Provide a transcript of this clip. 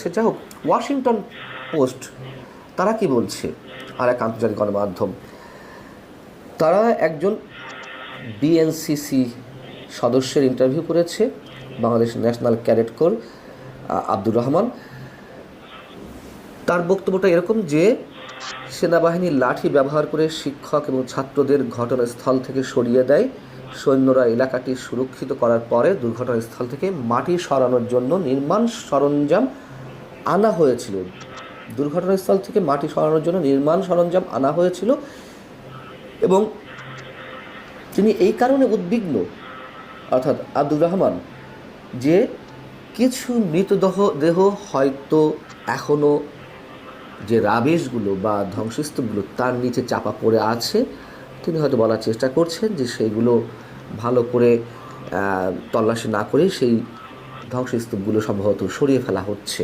সে যাই হোক Washington post তারা কি বলছে? আর এক আন্তর্জাতিক গণমাধ্যম, তারা একজন বিএনসিসি সদস্যের ইন্টারভিউ করেছে, Bangladesh National Cadet Corps Abdur Rahman. তার বক্তব্যটা এরকম যে সেনাবাহিনী লাঠি ব্যবহার করে শিক্ষক এবং ছাত্রদের ঘটনাস্থল থেকে সরিয়ে দেয়। সৈন্যরা এলাকাটি সুরক্ষিত করার পরে দুর্ঘটনাস্থল থেকে মাটি সরানোর জন্য নির্মাণ সরঞ্জাম আনা হয়েছিল। দুর্ঘটনাস্থল থেকে মাটি সরানোর জন্য নির্মাণ সরঞ্জাম আনা হয়েছিল এবং তিনি এই কারণে উদ্বিগ্ন, অর্থাৎ আব্দুর রহমান, যে কিছু মৃতদেহ দেহ হয়তো এখনও যে রাবেশগুলো বা ধ্বংসস্তূপগুলো তার নিচে চাপা পড়ে আছে, তিনি হয়তো বলার চেষ্টা করছেন যে সেইগুলো ভালো করে তল্লাশি না করে সেই ধ্বংসস্তূপগুলো সম্ভবত সরিয়ে ফেলা হচ্ছে।